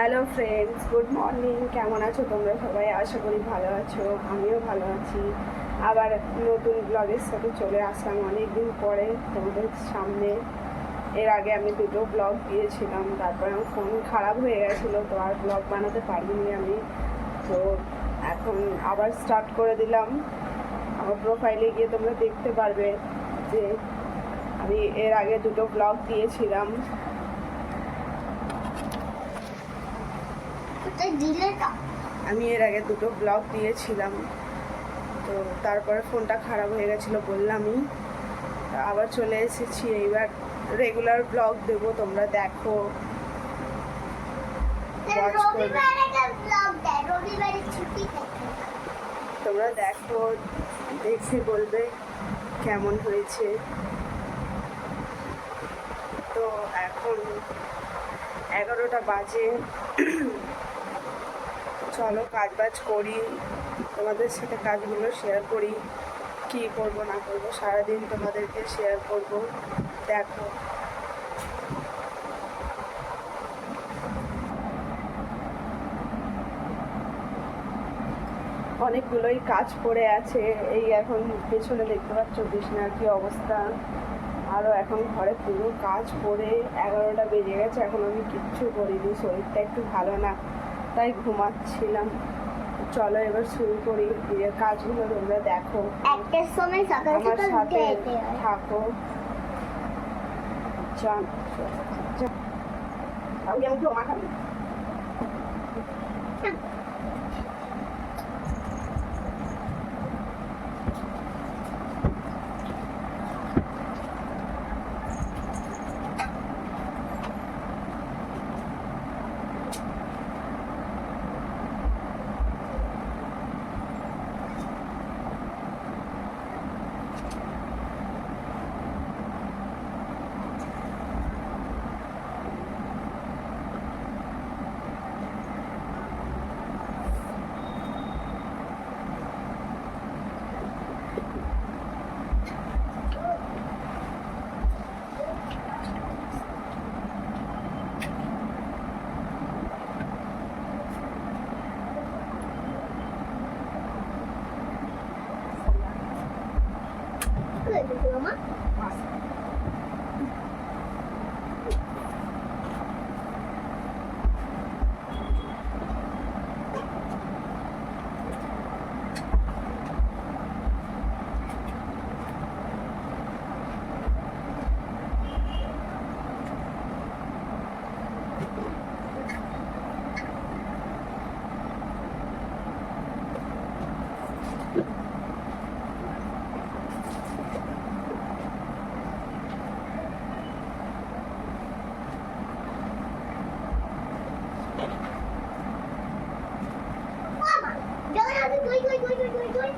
Hello friends good morning কেমন আছো তোমরা সবাই? আশা করি ভালো আছো। আমিও ভালো আছি। আবার নতুন ব্লগের সাথে চলে আসলাম অনেক দিন পরে তোমাদের সামনে। এর আগে আমি দুটো ব্লগ দিয়েছিলাম, তারপর আমার ফোন খারাপ হয়ে গেছিল, তো আর ব্লগ বানাতে পারিনি আমি। তো এখন আবার স্টার্ট করে দিলাম। আমার প্রোফাইলে গিয়ে তোমরা দেখতে পারবে যে আমি এর আগে দুটো ব্লগ দিয়েছিলাম। আমি এর আগে দুটো ব্লগ দিয়েছিলাম। তো তারপরে ফোনটা খারাপ হয়ে গেছিল বললামই। আবার চলে এসেছি এইবার রেগুলার ব্লগ দেব তোমরা দেখো। তোমরা দেখো দেখে বলবে কেমন হয়েছে। তো এখন এগারোটা বাজে। চলো কাজ বাজ করি, তোমাদের সাথে কাজগুলো শেয়ার করি, কি করব, না করব, সারাদিন তোমাদেরকে শেয়ার করব, দেখো। অনেকগুলোই কাজ পড়ে আছে, এই এখন পেছনে দেখতে পাচ্ছ বিছনার কি অবস্থা। আরও এখন ঘরে পুরো কাজ পড়ে, এগারোটা বেজে গেছে, এখন আমি কিচ্ছু করিনি, শরীরটা একটু ভালো না। তাই ঘুমাচ্ছিলাম। চলো এবার শুরু করি কাজগুলো তোমরা দেখো। একটার সময় সকাল আমার সাথে থাকো। চল আমি জমা খাবি মা মামা যখন আমি দুই দুই দুই দুই দুই দুই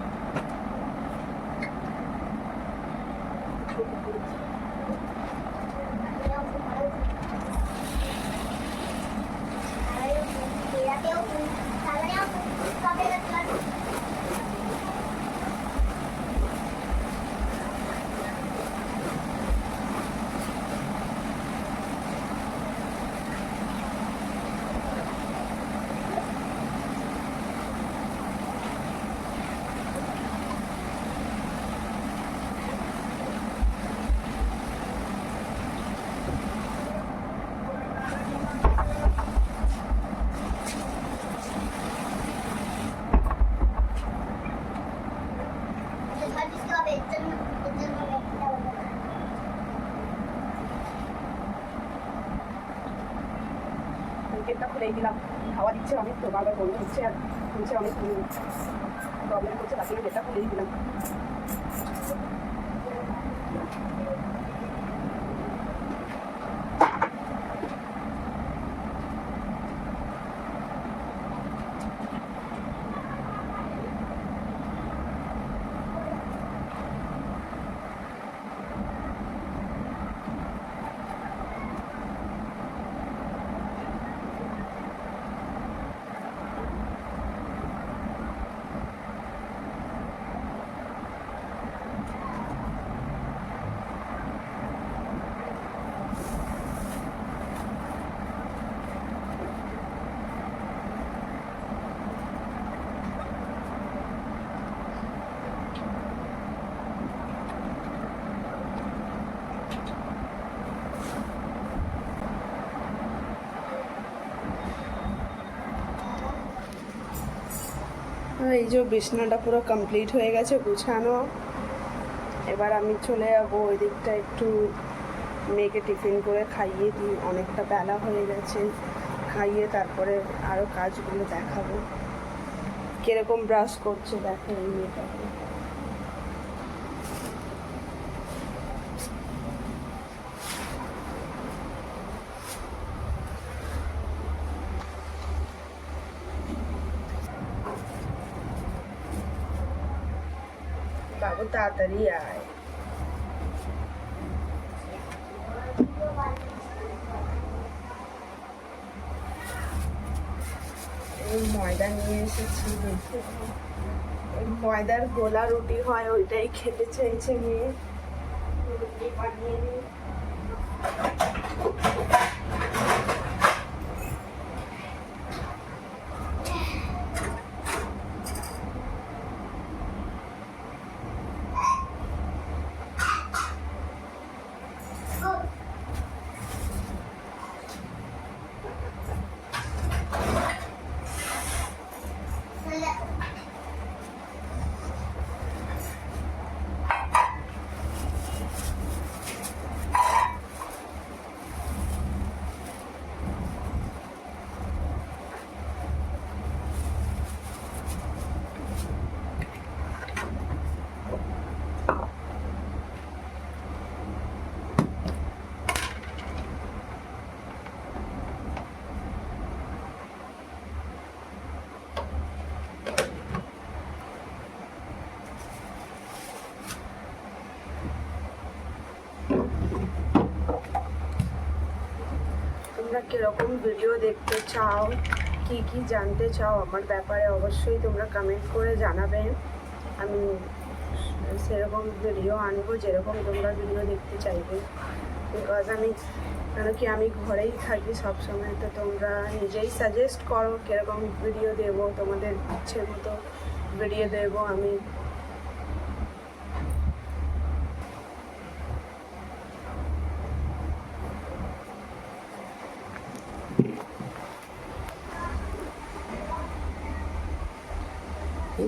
গেটটা দিলাম। খাওয়া দিচ্ছে অনেক তো বারবার বন্ধ হচ্ছে আর হচ্ছে অনেক প্রবলেম করছে, তাকে গেটটা খুলেই দিলাম। এই যে বিছনাটা পুরো কমপ্লিট হয়ে গেছে গুছানো। এবার আমি চলে যাব ওই দিকটা একটু মেয়েকে টিফিন করে খাইয়ে দিই। অনেকটা বেলা হয়ে গেছে। খাইয়ে তারপরে আরও কাজগুলো দেখাবো। কীরকম ব্রাশ করছে দেখো এই মেয়েটাকে। বাবু, তাড়াতাড়ি আয়। ময়দা নিয়ে এসেছি। ময়দার গোলা রুটি হয়, ওইটাই খেতে চাইছে মেয়ে। রুটি বানিয়ে নিই তোমরা কীরকম ভিডিও দেখতে চাও, কি কি জানতে চাও আমার ব্যাপারে অবশ্যই তোমরা কমেন্ট করে জানাবে। আমি সেরকম ভিডিও আনব, যেরকম তোমরা ভিডিও দেখতে চাইবে। বিকজ আমি কেন কি আমি ঘরেই থাকি সব সময় তো তোমরা নিজেই সাজেস্ট করো কীরকম ভিডিও দেবো, তোমাদের ইচ্ছে মতো ভিডিও দেবো, আমি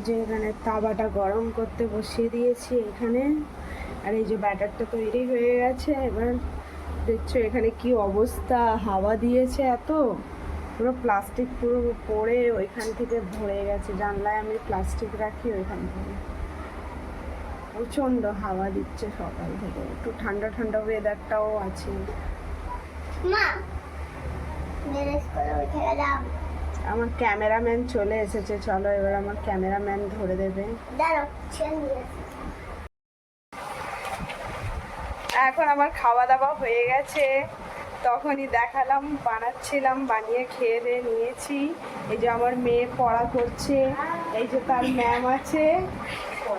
যে এখানে তাওয়াটা গরম করতে বসিয়ে দিয়েছি এখানে। আর এই যে ব্যাটারটা তৈরি হয়ে গেছে, এবার দেখছ এখানে কি অবস্থা, হাওয়া দিয়েছে এত। পুরো প্লাস্টিক পুরো পড়ে ওইখান থেকে ভরে গেছে, জানলায় আমি প্লাস্টিক রাখি ওইখান থেকে। প্রচণ্ড হাওয়া দিচ্ছে সকাল থেকে, একটু ঠান্ডা ঠান্ডা ওয়েদারটাও আছে। মা করে আমার ক্যামেরাম্যান চলে এসেছে চলো এবার আমার ক্যামেরাম্যান ধরে দেবে। এখন আমার খাওয়া দাওয়া হয়ে গেছে। তখনই দেখালাম বানাচ্ছিলাম বানিয়ে খেয়ে দিয়ে নিয়েছি। এই যে আমার মেয়ে পড়া করছে এই যে তার ম্যাম আছে।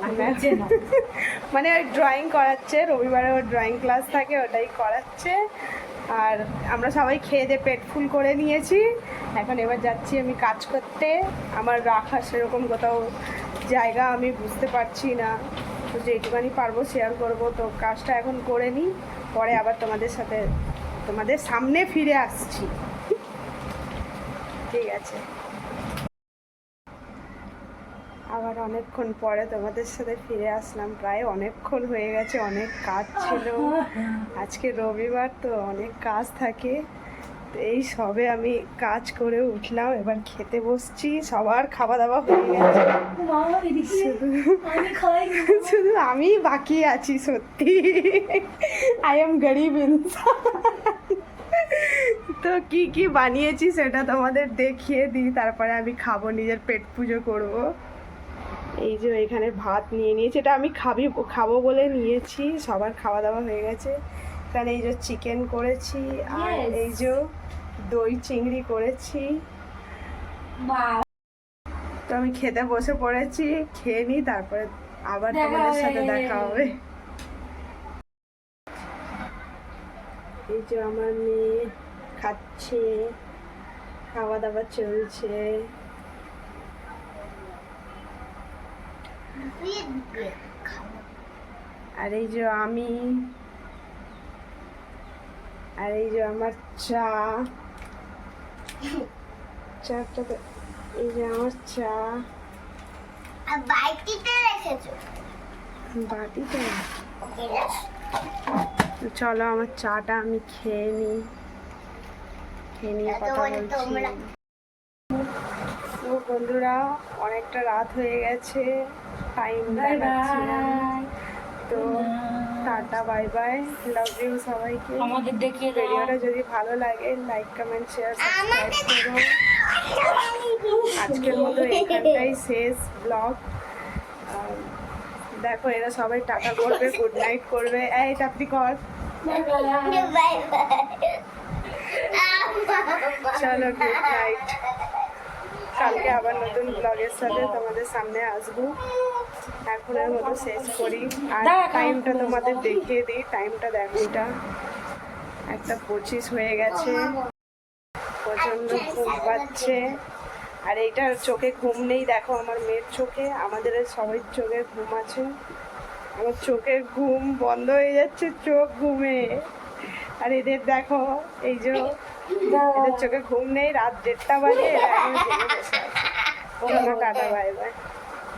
মানে ওই ড্রয়িং করাচ্ছে, রবিবারে ওর ড্রয়িং ক্লাস থাকে, ওটাই করাচ্ছে। আর আমরা সবাই খেয়ে দিয়ে পেট ফুল করে নিয়েছি। এখন এবার যাচ্ছি আমি কাজ করতে। আমার রাখা সেরকম কোথাও জায়গা আমি বুঝতে পারছি না। তো যেটুকানি পারব শেয়ার করব। তো কাজটা এখন করে নিই, পরে আবার তোমাদের সাথে, তোমাদের সামনে ফিরে আসছি। ঠিক আছে। আবার অনেকক্ষণ পরে তোমাদের সাথে ফিরে আসলাম। প্রায় অনেকক্ষণ হয়ে গেছে অনেক কাজ ছিল। আজকে রবিবার তো অনেক কাজ থাকে। এই সবে আমি কাজ করে উঠলাম এবার খেতে বসছি। সবার খাওয়া দাওয়া হয়ে গেছে। শুধু শুধু আমি বাকি আছি সত্যি। আই এম গরিব তো কি কি বানিয়েছি সেটা তোমাদের দেখিয়ে দিই। তারপরে আমি খাব নিজের পেট পুজো করব। এই যে এখানে ভাত নিয়ে নিয়েছি এটা আমি খাবি খাব বলে নিয়েছি সবার খাওয়া দাওয়া হয়ে গেছে। এখানে এই যে চিকেন করেছি আর এই যে দই চিংড়ি করেছি। তো আমি খেতে বসে পড়েছি খেয়ে নিই তারপরে আবার তোমাদের সাথে। দেখা হবে। এই যে আমার মেয়ে খাচ্ছে খাওয়া দাওয়া চলছে দিয়ে দিয়ে খাব। আর এই যে আমি, আর এই যে আমার চা। চাটা এই যে আমার চা। আর বাইকটিতে রেখেছো বাটিতে চলো আমার চাটা আমি খেয়ে নিই। খেয়ে নিয়ে কথা বলছি। বন্ধুরা, অনেকটা রাত হয়ে গেছে। টাইম দেখাচ্ছি। তো ta-ta bye bye love you সবাইকে। আমাদের দেখিয়ে দাও। ভিডিওটা যদি ভালো লাগে লাইক কমেন্ট শেয়ার সাবস্ক্রাইব করো আজকের মতো এখানটাই শেষ ব্লগ দেখো এরা সবাই টাটা করবে গুড নাইট করবে। এই চাপটি কর। বাই বাই চলো গুড নাইট কালকে আবার নতুন ব্লগের সাথে তোমাদের সামনে আসব। এখনের মতো শেষ করি। আর টাইমটা তোমাদের দেখিয়ে দিই। টাইমটা দেখো এটা একটা পঁচিশ হয়ে গেছে। প্রচণ্ড ঘুম পাচ্ছে। আর এইটার চোখে ঘুম নেই দেখো আমার মেয়ের চোখে। আমাদের সবাই চোখে ঘুম আছে। আমার চোখের ঘুম বন্ধ হয়ে যাচ্ছে চোখ ঘুমে। আর এদের দেখো এই যে এদের চোখে ঘুম নেই রাত দেড়টা বাজে এরা এখনও টাটা বাই বাই